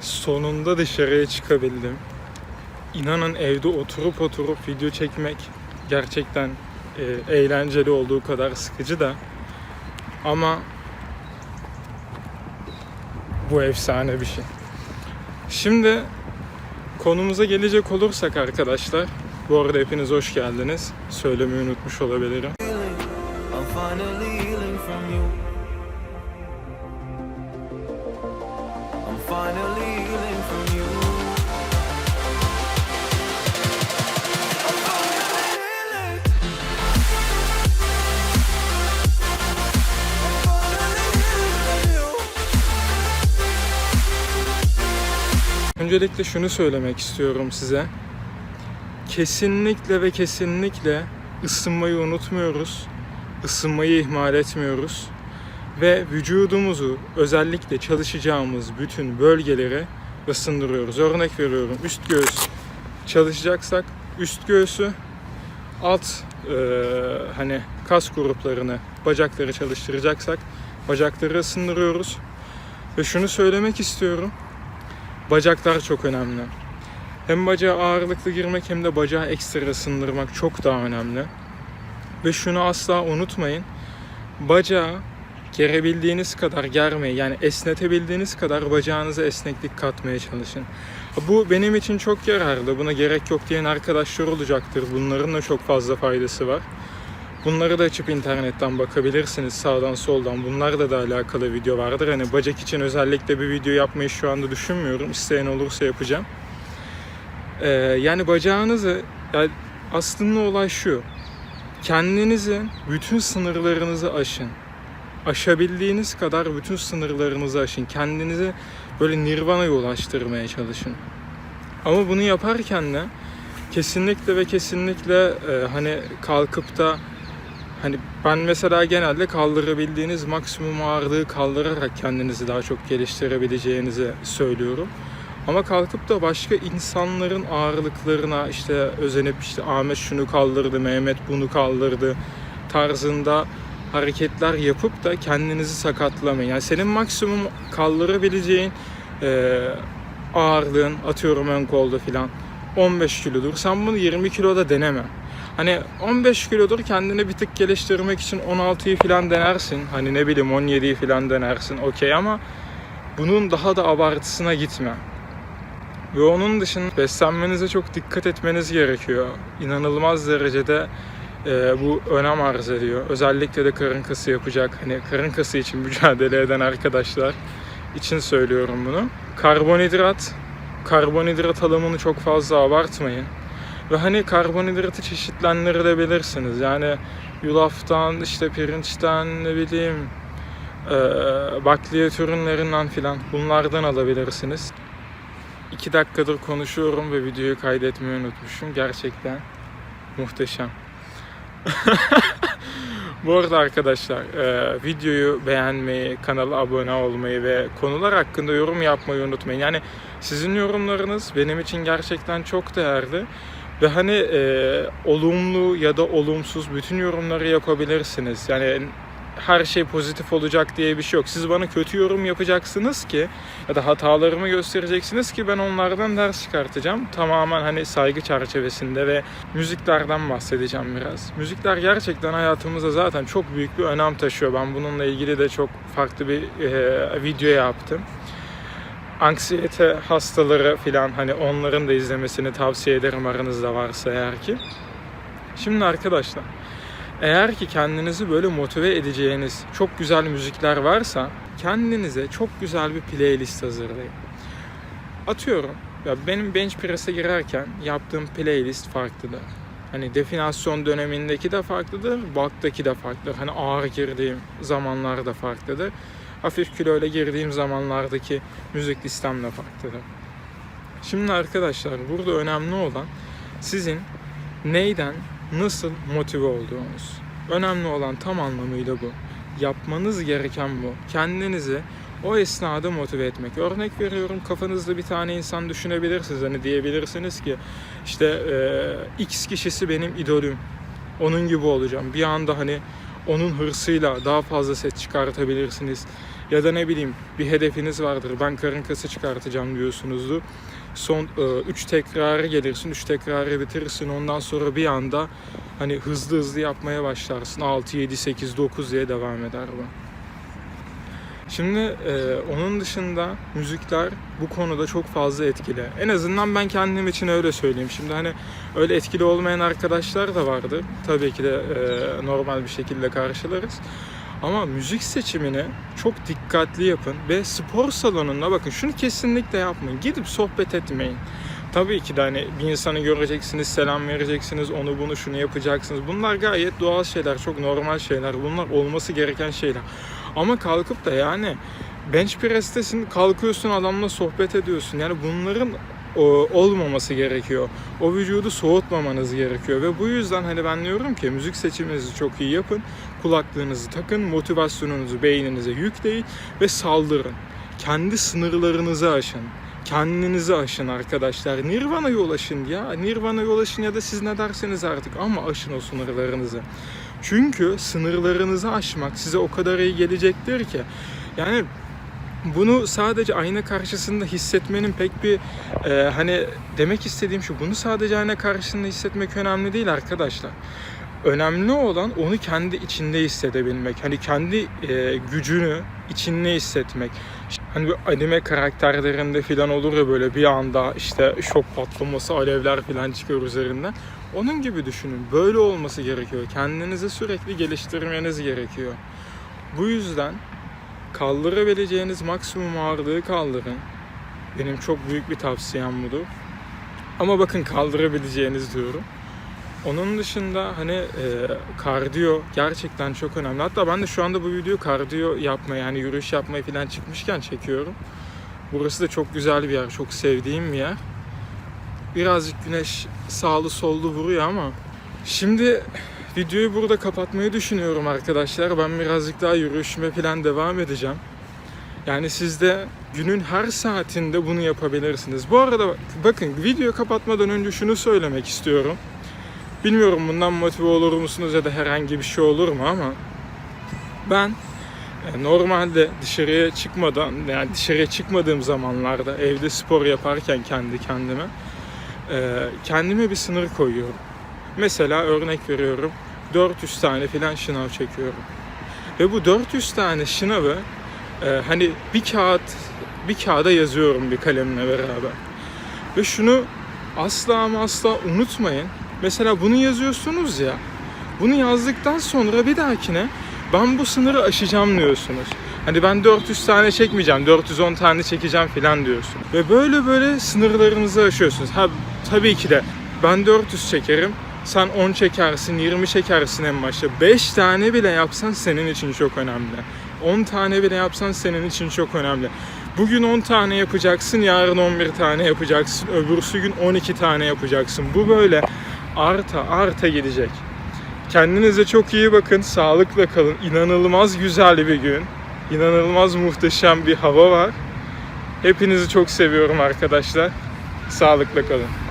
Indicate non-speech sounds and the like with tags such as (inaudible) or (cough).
Sonunda dışarıya çıkabildim. İnanın evde oturup oturup video çekmek gerçekten e, eğlenceli olduğu kadar sıkıcı da. Ama bu efsane bir şey. Şimdi konumuza gelecek olursak arkadaşlar, bu arada hepiniz hoş geldiniz. Söylemeyi unutmuş olabilirim. Öncelikle şunu söylemek istiyorum size. Kesinlikle ve kesinlikle ısınmayı unutmuyoruz. Isınmayı ihmal etmiyoruz. Ve vücudumuzu özellikle çalışacağımız bütün bölgeleri ısındırıyoruz. Örnek veriyorum üst göğüs çalışacaksak üst göğsü alt eee, hani kas gruplarını bacakları çalıştıracaksak bacakları ısındırıyoruz. Ve şunu söylemek istiyorum. Bacaklar çok önemli. Hem bacağa ağırlıklı girmek hem de bacağı ekstra ısındırmak çok daha önemli. Ve şunu asla unutmayın. Bacağı gerebildiğiniz kadar germeyi yani esnetebildiğiniz kadar bacağınıza esneklik katmaya çalışın. Bu benim için çok yararlı. Buna gerek yok diyen arkadaşlar olacaktır. Bunların da çok fazla faydası var. Bunları da açıp internetten bakabilirsiniz sağdan soldan. Bunlarla da alakalı video vardır. Hani bacak için özellikle bir video yapmayı şu anda düşünmüyorum. İsteyen olursa yapacağım. Ee, yani bacağınızı yani aslında olay şu. Kendinizin bütün sınırlarınızı aşın. Aşabildiğiniz kadar bütün sınırlarınızı aşın. Kendinizi böyle nirvana'ya ulaştırmaya çalışın. Ama bunu yaparken de kesinlikle ve kesinlikle e, hani kalkıp da hani ben mesela genelde kaldırabildiğiniz maksimum ağırlığı kaldırarak kendinizi daha çok geliştirebileceğinizi söylüyorum. Ama kalkıp da başka insanların ağırlıklarına işte özenip işte Ahmet şunu kaldırdı, Mehmet bunu kaldırdı tarzında hareketler yapıp da kendinizi sakatlamayın. Yani senin maksimum kaldırabileceğin e, ağırlığın atıyorum ön kolda filan 15 kilodur. Sen bunu 20 kiloda deneme. Hani 15 kilodur kendini bir tık geliştirmek için 16'yı falan denersin. Hani ne bileyim 17'yi falan denersin okey ama bunun daha da abartısına gitme. Ve onun dışında beslenmenize çok dikkat etmeniz gerekiyor. İnanılmaz derecede e, bu önem arz ediyor. Özellikle de karın kası yapacak, hani karın kası için (laughs) mücadele eden arkadaşlar için söylüyorum bunu. Karbonhidrat, karbonhidrat alımını çok fazla abartmayın. Ve hani karbonhidratı çeşitlendirebilirsiniz. Yani yulaftan, işte pirinçten, ne bileyim e, bakliyat ürünlerinden filan bunlardan alabilirsiniz. İki dakikadır konuşuyorum ve videoyu kaydetmeyi unutmuşum. Gerçekten muhteşem. (laughs) Bu arada arkadaşlar e, videoyu beğenmeyi, kanala abone olmayı ve konular hakkında yorum yapmayı unutmayın. Yani sizin yorumlarınız benim için gerçekten çok değerli. Ve hani e, olumlu ya da olumsuz bütün yorumları yapabilirsiniz. Yani her şey pozitif olacak diye bir şey yok. Siz bana kötü yorum yapacaksınız ki ya da hatalarımı göstereceksiniz ki ben onlardan ders çıkartacağım. Tamamen hani saygı çerçevesinde ve müziklerden bahsedeceğim biraz. Müzikler gerçekten hayatımızda zaten çok büyük bir önem taşıyor. Ben bununla ilgili de çok farklı bir e, video yaptım. Anksiyete hastaları filan hani onların da izlemesini tavsiye ederim aranızda varsa eğer ki. Şimdi arkadaşlar eğer ki kendinizi böyle motive edeceğiniz çok güzel müzikler varsa kendinize çok güzel bir playlist hazırlayın. Atıyorum ya benim bench press'e girerken yaptığım playlist farklıdır. Hani definasyon dönemindeki de farklıdır, bulk'taki de farklıdır. Hani ağır girdiğim zamanlar da farklıdır. Hafif kiloyla girdiğim zamanlardaki müzik listem de farklıdır. Şimdi arkadaşlar burada önemli olan sizin neyden nasıl motive olduğunuz. Önemli olan tam anlamıyla bu. Yapmanız gereken bu. Kendinizi o esnada motive etmek. Örnek veriyorum kafanızda bir tane insan düşünebilirsiniz. Hani diyebilirsiniz ki işte e, X kişisi benim idolüm. Onun gibi olacağım. Bir anda hani onun hırsıyla daha fazla ses çıkartabilirsiniz. Ya da ne bileyim bir hedefiniz vardır. Ben karın kası çıkartacağım diyorsunuzdur. Son 3 tekrarı gelirsin, 3 tekrarı bitirirsin. Ondan sonra bir anda hani hızlı hızlı yapmaya başlarsın. 6, 7, 8, 9 diye devam eder bu. Şimdi e, onun dışında müzikler bu konuda çok fazla etkili. En azından ben kendim için öyle söyleyeyim. Şimdi hani öyle etkili olmayan arkadaşlar da vardır. Tabii ki de e, normal bir şekilde karşılarız. Ama müzik seçimini çok dikkatli yapın ve spor salonunda bakın şunu kesinlikle yapmayın. Gidip sohbet etmeyin. Tabii ki de hani bir insanı göreceksiniz, selam vereceksiniz, onu bunu şunu yapacaksınız. Bunlar gayet doğal şeyler, çok normal şeyler. Bunlar olması gereken şeyler. Ama kalkıp da yani bench press'tesin, kalkıyorsun adamla sohbet ediyorsun. Yani bunların olmaması gerekiyor. O vücudu soğutmamanız gerekiyor ve bu yüzden hani ben diyorum ki müzik seçiminizi çok iyi yapın. Kulaklığınızı takın, motivasyonunuzu beyninize yükleyin ve saldırın. Kendi sınırlarınızı aşın. Kendinizi aşın arkadaşlar. Nirvana'ya ulaşın ya. Nirvana'ya ulaşın ya da siz ne derseniz artık ama aşın o sınırlarınızı. Çünkü sınırlarınızı aşmak size o kadar iyi gelecektir ki. Yani bunu sadece ayna karşısında hissetmenin pek bir e, hani demek istediğim şu bunu sadece ayna karşısında hissetmek önemli değil arkadaşlar. Önemli olan onu kendi içinde hissedebilmek. Hani kendi e, gücünü içinde hissetmek. Hani bu anime karakterlerinde falan olur ya böyle bir anda işte şok patlaması, alevler falan çıkıyor üzerinden. Onun gibi düşünün. Böyle olması gerekiyor. Kendinizi sürekli geliştirmeniz gerekiyor. Bu yüzden kaldırabileceğiniz maksimum ağırlığı kaldırın. Benim çok büyük bir tavsiyem budur. Ama bakın kaldırabileceğiniz diyorum. Onun dışında hani e, kardiyo gerçekten çok önemli. Hatta ben de şu anda bu videoyu kardiyo yapmaya yani yürüyüş yapmaya falan çıkmışken çekiyorum. Burası da çok güzel bir yer. Çok sevdiğim bir yer. Birazcık güneş sağlı sollu vuruyor ama şimdi videoyu burada kapatmayı düşünüyorum arkadaşlar. Ben birazcık daha yürüyüşüme falan devam edeceğim. Yani siz de günün her saatinde bunu yapabilirsiniz. Bu arada bakın videoyu kapatmadan önce şunu söylemek istiyorum. Bilmiyorum bundan motive olur musunuz ya da herhangi bir şey olur mu ama ben e, normalde dışarıya çıkmadan yani dışarıya çıkmadığım zamanlarda evde spor yaparken kendi kendime e, kendime bir sınır koyuyorum. Mesela örnek veriyorum 400 tane filan şınav çekiyorum. Ve bu 400 tane şınavı e, hani bir kağıt bir kağıda yazıyorum bir kalemle beraber. Ve şunu asla ama asla unutmayın. Mesela bunu yazıyorsunuz ya. Bunu yazdıktan sonra bir dahakine ben bu sınırı aşacağım diyorsunuz. Hani ben 400 tane çekmeyeceğim, 410 tane çekeceğim falan diyorsun. Ve böyle böyle sınırlarınızı aşıyorsunuz. Ha tabii ki de ben 400 çekerim, sen 10 çekersin, 20 çekersin en başta. 5 tane bile yapsan senin için çok önemli. 10 tane bile yapsan senin için çok önemli. Bugün 10 tane yapacaksın, yarın 11 tane yapacaksın, öbürsü gün 12 tane yapacaksın. Bu böyle arta arta gidecek. Kendinize çok iyi bakın, sağlıkla kalın. İnanılmaz güzel bir gün. İnanılmaz muhteşem bir hava var. Hepinizi çok seviyorum arkadaşlar. Sağlıkla kalın.